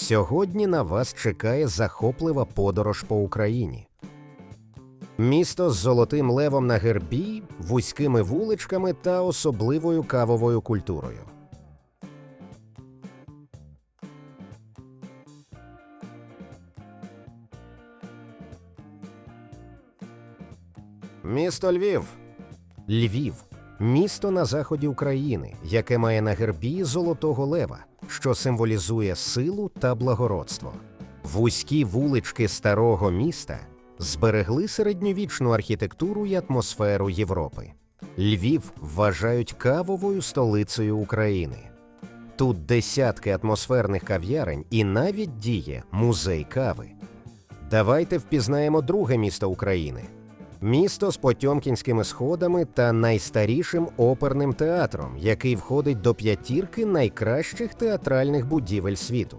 Сьогодні на вас чекає захоплива подорож по Україні. Місто з золотим левом на гербі, вузькими вуличками та особливою кавовою культурою. Місто Львів. Львів місто на заході України, яке має на гербі золотого лева, що символізує силу та благородство. Вузькі вулички старого міста зберегли середньовічну архітектуру і атмосферу Європи. Львів вважають кавовою столицею України. Тут десятки атмосферних кав'ярень і навіть діє музей кави. Давайте впізнаємо друге місто України. Місто з Потьомкінськими сходами та найстарішим оперним театром, який входить до п'ятірки найкращих театральних будівель світу.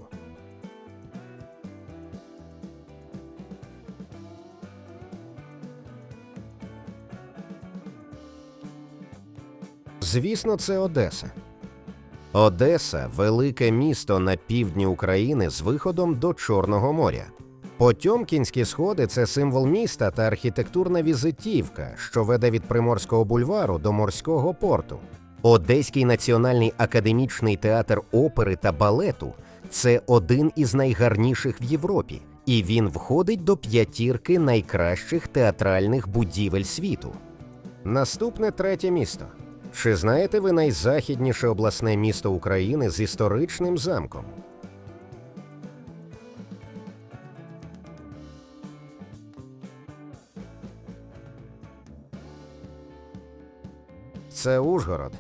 Звісно, це Одеса. Одеса велике місто на півдні України з виходом до Чорного моря. Потьомкінські сходи це символ міста та архітектурна візитівка, що веде від Приморського бульвару до морського порту. Одеський національний академічний театр опери та балету це один із найгарніших в Європі, і він входить до п'ятірки найкращих театральних будівель світу. Наступне третє місто. Чи знаєте ви найзахідніше обласне місто України з історичним замком? Це Ужгород.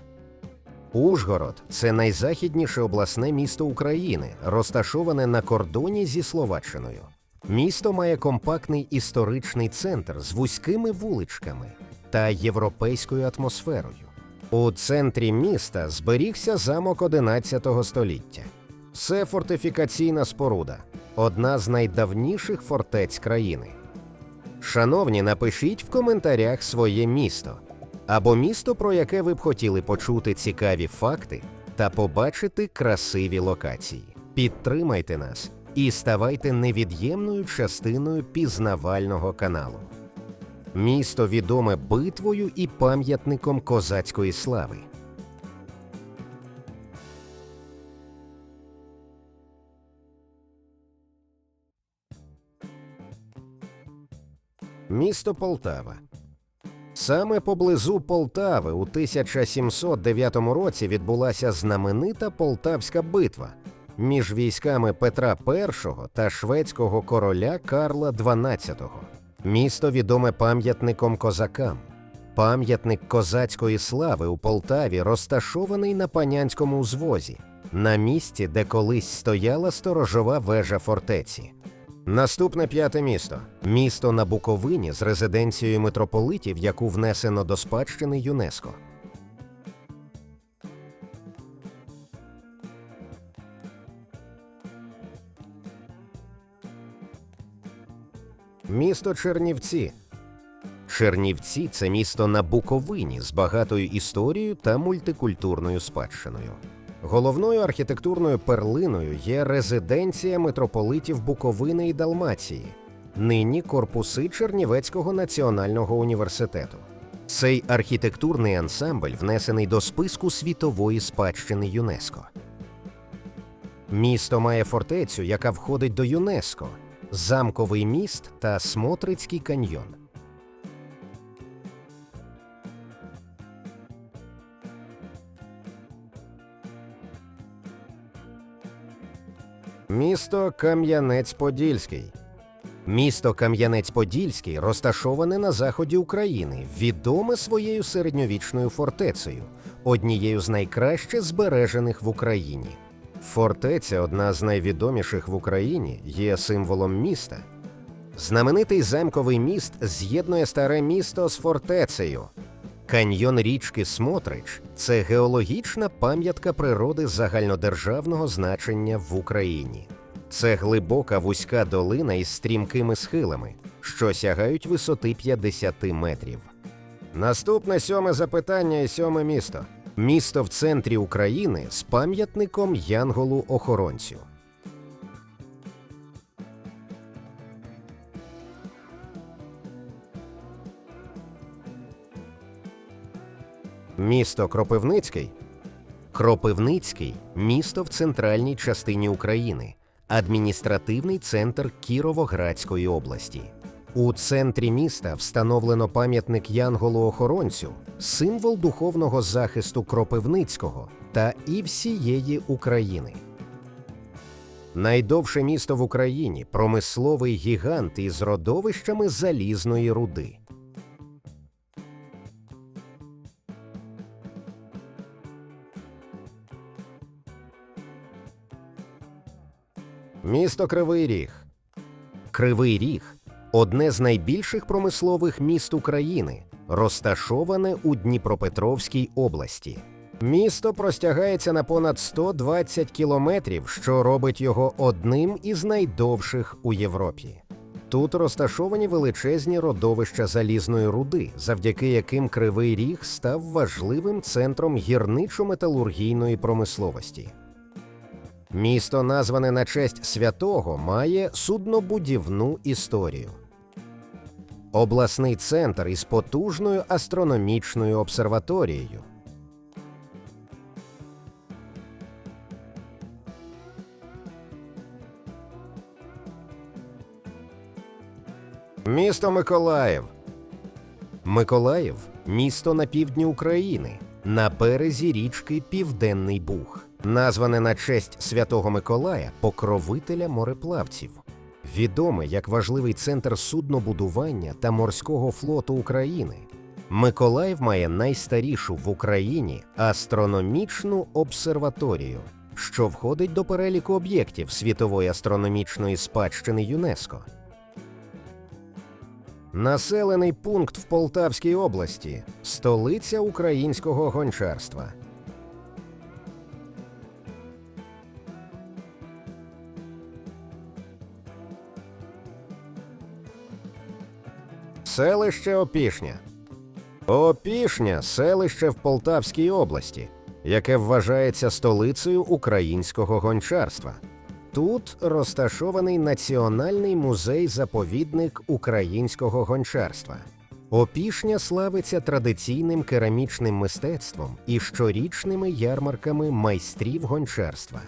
Ужгород це найзахідніше обласне місто України, розташоване на кордоні зі Словаччиною. Місто має компактний історичний центр з вузькими вуличками та європейською атмосферою. У центрі міста зберігся замок 11 століття. Це фортифікаційна споруда, одна з найдавніших фортець країни. Шановні, напишіть в коментарях своє місто або місто, про яке ви б хотіли почути цікаві факти та побачити красиві локації. Підтримайте нас і ставайте невід'ємною частиною пізнавального каналу. Місто відоме битвою і пам'ятником козацької слави. Місто Полтава. Саме поблизу Полтави у 1709 році відбулася знаменита Полтавська битва між військами Петра І та шведського короля Карла XII. Місто відоме пам'ятником козакам. Пам'ятник козацької слави у Полтаві розташований на панянському узвозі, на місці, де колись стояла сторожова вежа фортеці. Наступне п'яте місто місто на Буковині з резиденцією митрополитів, яку внесено до спадщини ЮНЕСКО. Місто Чернівці. Чернівці це місто на Буковині з багатою історією та мультикультурною спадщиною. Головною архітектурною перлиною є резиденція митрополитів Буковини і Далмації, нині корпуси Чернівецького національного університету. Цей архітектурний ансамбль внесений до списку світової спадщини ЮНЕСКО. Місто має фортецю, яка входить до ЮНЕСКО, замковий міст та Смотрицький каньйон. Місто Кам'янець-Подільський. Місто Кам'янець-Подільський розташоване на заході України, відоме своєю середньовічною фортецею, однією з найкраще збережених в Україні. Фортеця, одна з найвідоміших в Україні, є символом міста. Знаменитий замковий міст з'єднує старе місто з фортецею. Каньйон річки Смотрич це геологічна пам'ятка природи загальнодержавного значення в Україні. Це глибока вузька долина із стрімкими схилами, що сягають висоти 50 метрів. Наступне сьоме запитання і сьоме місто. Місто в центрі України з пам'ятником Янголу Охоронцю. Місто Кропивницький. Кропивницький місто в центральній частині України, адміністративний центр Кіровоградської області. У центрі міста встановлено пам'ятник Янголу-охоронцю, символ духовного захисту Кропивницького та і всієї України. Найдовше місто в Україні промисловий гігант із родовищами залізної руди. Місто Кривий Ріг. Кривий Ріг одне з найбільших промислових міст України, розташоване у Дніпропетровській області. Місто простягається на понад 120 кілометрів, що робить його одним із найдовших у Європі. Тут розташовані величезні родовища залізної руди, завдяки яким Кривий Ріг став важливим центром гірничо-металургійної промисловості. Місто, назване на честь святого, має суднобудівну історію. Обласний центр із потужною астрономічною обсерваторією. Місто Миколаїв. Миколаїв місто на півдні України, на березі річки Південний Буг, назване на честь Святого Миколая, покровителя мореплавців. Відоме як важливий центр суднобудування та морського флоту України. Миколаїв має найстарішу в Україні астрономічну обсерваторію, що входить до переліку об'єктів світової астрономічної спадщини ЮНЕСКО. Населений пункт в Полтавській області, столиця українського гончарства. Селище Опішня. Опішня селище в Полтавській області, яке вважається столицею українського гончарства. Тут розташований Національний музей-заповідник українського гончарства. Опішня славиться традиційним керамічним мистецтвом і щорічними ярмарками майстрів гончарства.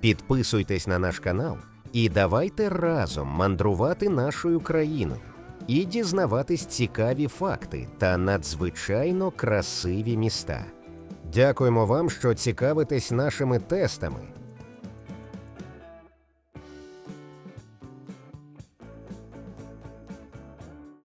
Підписуйтесь на наш канал і давайте разом мандрувати нашою країною і дізнаватись цікаві факти та надзвичайно красиві міста. Дякуємо вам, що цікавитесь нашими тестами